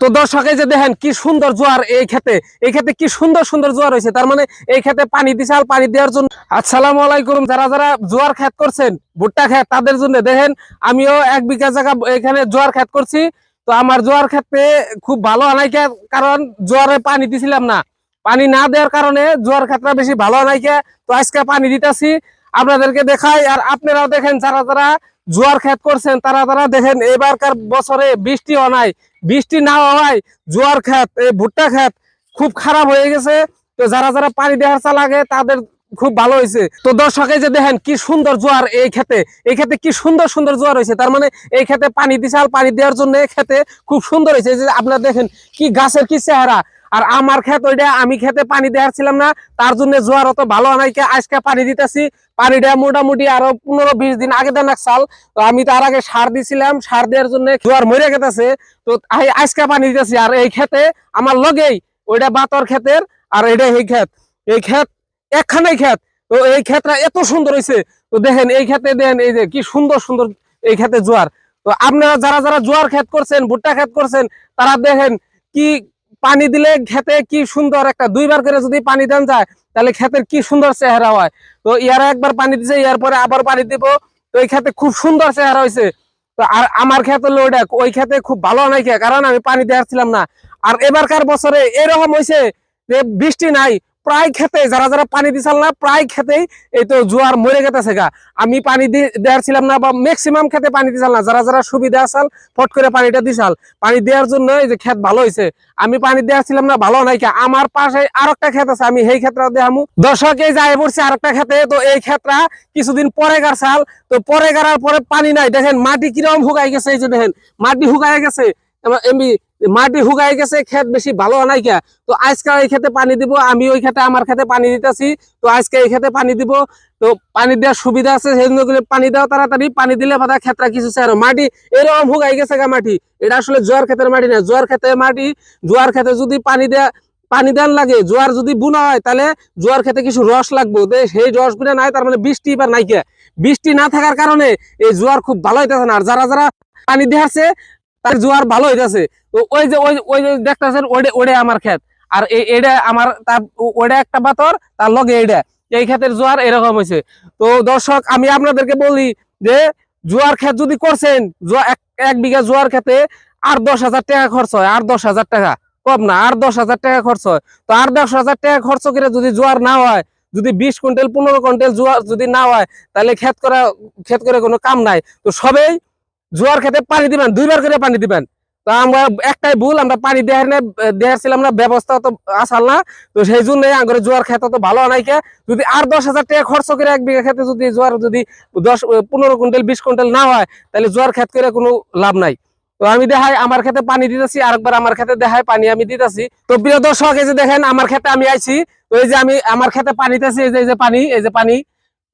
তো দর্শকে যে দেখেন কি সুন্দর জোয়ার এই ক্ষেতে এই ক্ষেতে কি সুন্দর সুন্দর জোয়ার হয়েছে। তার মানে এই ক্ষেতে পানি দিছে আর পানি দেওয়ার জন্য আসসালামু আলাইকুম। যারা যারা জোয়ার ক্ষেত করছেন, ভুট্টা খেত, তাদের জন্য দেখেন আমিও এক বিঘা জায়গা এখানে জোয়ার খেত করছি। তো আমার জোয়ার ক্ষেতে খুব ভালো আনাইকে, কারণ জোয়ারে পানি দিছিলাম না। পানি না দেওয়ার কারণে জোয়ার ক্ষেতটা বেশি ভালো আনাইকে। তো আজকে পানি দিতেছি। আপনাদেরকে দেখাই, আর আপনারাও দেখেন যারা যারা জোয়ার খেত করছেন, তারা তারা দেখেন, এবারকার বছরে বৃষ্টি নাই। বৃষ্টি না হওয়ায় জোয়ার খেত, এই ভুট্টা খেত খুব খারাপ হয়ে গেছে। তো যারা যারা পানি দেওয়ার চা লাগে তাদের খুব ভালো হয়েছে। তো দর্শকে যে দেখেন, কি সুন্দর জোয়ার এই ক্ষেতে এই ক্ষেতে কি সুন্দর সুন্দর জোয়ার হয়েছে। তার মানে এই ক্ষেতে পানি দিশাল পানি দেওয়ার জন্য এই ক্ষেতে খুব সুন্দর হয়েছে। যে আপনারা দেখেন, কি গাছের কি চেহারা। আর আমার ক্ষেত ওইটা আমি খেতে পানি দেওয়ার ছিলাম না, তার জন্য জোয়ার অত ভালো আনাইকে আজকে পানি দিতেছি। পানিটা মোটামুটি আরও পনেরো বিশ দিন আগে দেন এক সাল। তো আমি তার আগে সার দিছিলাম, সার দেওয়ার জন্য জোয়ার মরে গেতেছে। তো আজকে পানি দিতেছি আর এই খেতে আমার লগেই ওইটা বাতর ক্ষেতের আর এটা এই ক্ষেত। এই ক্ষেত একখানেই ক্ষেত। তো এই ক্ষেতটা এত সুন্দর হয়েছে তো দেখেন এই ক্ষেতে দেখেন, এই যে কি সুন্দর সুন্দর এই ক্ষেতে জোয়ার। তো আপনারা যারা যারা জোয়ার ক্ষেত করছেন, ভুট্টা ক্ষেত করছেন, তারা দেখেন কি পানি দিলে খেতে কি সুন্দর? একটা দুইবার করে যদি পানি দেন যায়, তাহলে খেতের কি সুন্দর চেহারা হয়? তো ইয়ারা একবার পানি দিছে ইয়ার পরে আবার পানি দিব। তো এই খেতে খুব সুন্দর চেহারা হয়েছে। তো আর আমার খেতে লোডাক ওই খেতে খুব ভালো নাই কারণ আমি পানি দেওয়ার ছিলাম না। আর এবারকার বছরে এরকম হয়েছে যে বৃষ্টি নাই প্রায় খেতে, যারা যারা পানি দিছাল না, প্রায় খেতেই এই তো জোয়ার মরে গেতেছে গা। আমি পানি দেওয়ার ছিলাম না বা ম্যাক্সিমাম খেতে পানি দিছাল না। যারা যারা সুবিধা আসাল ফট করে পানিটা দিছাল। পানি দেওয়ার জন্য এই যে খেত ভালো হয়েছে আমি পানি দেওয়ার ছিলাম না, ভালো নাই কে। আমার পাশে আর একটা খেত আছে, আমি সেই ক্ষেত্রে দেখামু দর্শকে যাই পড়ছি আর একটা খেতে তো এই ক্ষেত্রা কিছুদিন পরে গাছাল তো পরে গাড়ার পরে পানি নাই। দেখেন, মাটি কীরকম হুকাই গেছে, এই যে দেখেন, মাটি হুকাই গেছে। এমনি মাটি হুকাই গেছে ক্ষেত বেশি ভালো নাই কে তো আজকে এই খেতে পানি দিব, আমি ওই খেতে আমার খেতে পানি দিতেছি, তো আজকে এই খেতে পানি দিব। তো পানি দেওয়ার সুবিধা আছে, সেই জন্য পানি দেওয়া তাড়াতাড়ি, পানি দিলে বাধা ক্ষেত্রা কিছু চাই মাটি এরকম হুকাই গেছে গা মাটি, এটা আসলে জোয়ার ক্ষেতের মাটি না। জোয়ার ক্ষেতের মাটি, জোয়ার খেতে যদি পানি দেয়া, পানি দেন লাগে, জোয়ার যদি বুনা হয়, তাহলে জোয়ার খেতে কিছু রস লাগবে। সেই রসগুলো নাই, তার মানে বৃষ্টি এবার নাইকে বৃষ্টি না থাকার কারণে এই জোয়ার খুব ভালো হইতেছে না। আর যারা যারা পানি দেখাচ্ছে তার জোয়ার ভালো হইতেছে। তো ওই যে, ওই ওই যে দেখতেছেন ওইটা ওইটা আমার ক্ষেত। আর এটা আমার তার ওইটা একটা পাথর, তার লগে এইটা এই ক্ষেতের জোয়ার এরকম হয়েছে তো দর্শক, আমি আপনাদেরকে বলি যে, জোয়ার ক্ষেত যদি করছেন এক বিঘা জোয়ার খেতে আর দশ হাজার টাকা খরচ হয়, আর দশ হাজার টাকা। কম না, আর দশ হাজার টাকা খরচ হয়। তো আর দশ হাজার টাকা খরচ করে যদি জোয়ার না হয়, যদি বিশ কুইন্টাল, পনেরো কুইন্টাল জোয়ার যদি না হয়, তাহলে ক্ষেত করা, ক্ষেত করে কোনো কাম নাই। তো সবেই জোয়ার খেতে পানি দিবেন, দুইবার করে পানি দিবেন। তো আমরা একটাই ভুল, আমরা পানি দেওয়ার না দেওয়ার ছিলাম না, ব্যবস্থা তো আসাল না। তো সেই জন্য আঙ্গুর জোয়ার খেতে তো ভালো নাইকে যদি আর দশ হাজার টাকা খরচ করে এক বিঘা খেতে যদি জোয়ার যদি দশ পনেরো কুইন্টাল, বিশ কুইন্টাল না হয়, তাহলে জোয়ার খেত করে কোনো লাভ নাই। তো আমি দেখাই, আমার খেতে পানি দিতেছি, আরেকবার আমার খেতে দেখাই, পানি আমি দিতেছি। তো প্রিয় দর্শক, এই যে দেখেন, আমার খেতে আমি আইছি। তো এই যে আমি, আমার খেতে পানি দিতেছি এই যে পানি, এই যে পানি।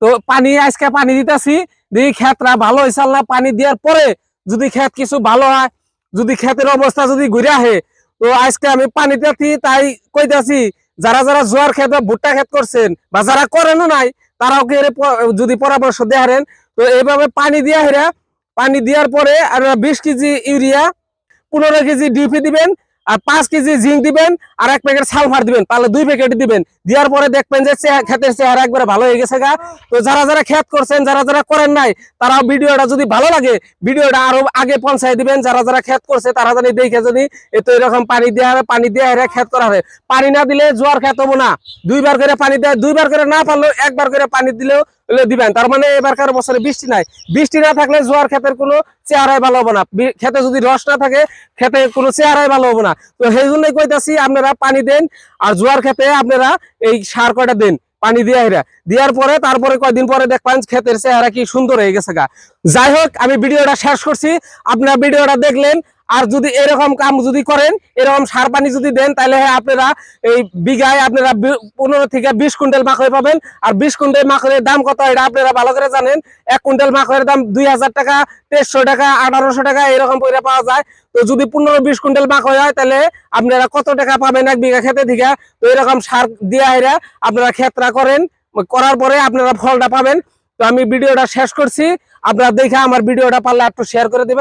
তো পানি আজকে পানি দিতেছি দেখি ক্ষেতরা ভালো হয়েছে পানি দেওয়ার পরে যদি ক্ষেত কিছু ভালো হয়, যদি ক্ষেতের অবস্থা যদি ঘুরে আহে, তো আজকে আমি পানি দিতেছি, তাই কইতাছি, যারা যারা জোয়ার বা ভুট্টা ক্ষেত করছেন বা যারা করেনও নাই, তারাও কি যদি পরামর্শ দেহারেন তো এইভাবে পানি দিয়া হেরা, পানি দেওয়ার পরে আর বিশ কেজি ইউরিয়া, পনেরো কেজি ডিপি দিবেন আর পাঁচ কেজি জিঙ্ক দিবেন আর এক প্যাকেট সালফার দিবেন। তাহলে দুই প্যাকেট দিবেন। দেওয়ার পরে দেখবেন যে ক্ষেতের চেহারা একবারে ভালো হয়ে গেছে গা। তো যারা যারা ক্ষেত করছেন, যারা যারা করেন নাই তারা ভিডিওটা যদি ভালো লাগে, ভিডিওটা আরও আগে পৌঁছায় দিবেন। যারা যারা ক্ষেত করছে, তারা জানি দেখে এ তো এরকম পানি দেওয়া হবে, পানি দেওয়া হেরে ক্ষেত করা হবে। পানি না দিলে জোয়ার ক্ষেত হব না। দুইবার করে পানি দেয়, দুইবার করে না পারলেও একবার করে পানি দিলেও দিবেন। তার মানে এবারকার বছরে বৃষ্টি নাই। বৃষ্টি না থাকলে জোয়ার ক্ষেতের কোনো চেহারাই ভালো হব না। ক্ষেতে যদি রস না থাকে, ক্ষেতে কোনো চেহারাই ভালো হব না। তো সেই জন্যই কইতাছি, আপনারা পানি দেন আর জোয়ার ক্ষেতে আপনারা এই সার কয়টা দেন, পানি দিয়ে হেরা দেওয়ার পরে, তারপরে কয়দিন পরে দেখবেন ক্ষেতের চেহারা কি সুন্দর হয়ে গেছে গা। যাই হোক, আমি ভিডিওটা শেষ করছি। আপনারা ভিডিওটা দেখলেন আর যদি এরকম কাম যদি করেন, এরকম সার পানি যদি দেন, তাহলে হ্যাঁ আপনারা এই বিঘায় আপনারা পনেরো থেকে বিশ কুইন্টাল মাখয় পাবেন। আর বিশ কুইন্টাল মাখয়ের দাম কত এটা আপনারা ভালো করে জানেন। এক কুইন্টাল মাখয়ের দাম দুই হাজার টাকা, তেইশশো টাকা, আঠারোশো টাকা, এরকম করে পাওয়া যায়। তো যদি পনেরো বিশ কুইন্টাল মাখয় হয়, তাহলে আপনারা কত টাকা পাবেন এক বিঘা খেতে থেকে তো এরকম সার দিয়া এরা আপনারা ক্ষেত্রা করেন। করার পরে আপনারা ফলটা পাবেন। তো আমি ভিডিওটা শেষ করছি। আপনারা দেখে আমার ভিডিওটা পারলে একটু শেয়ার করে দিবেন।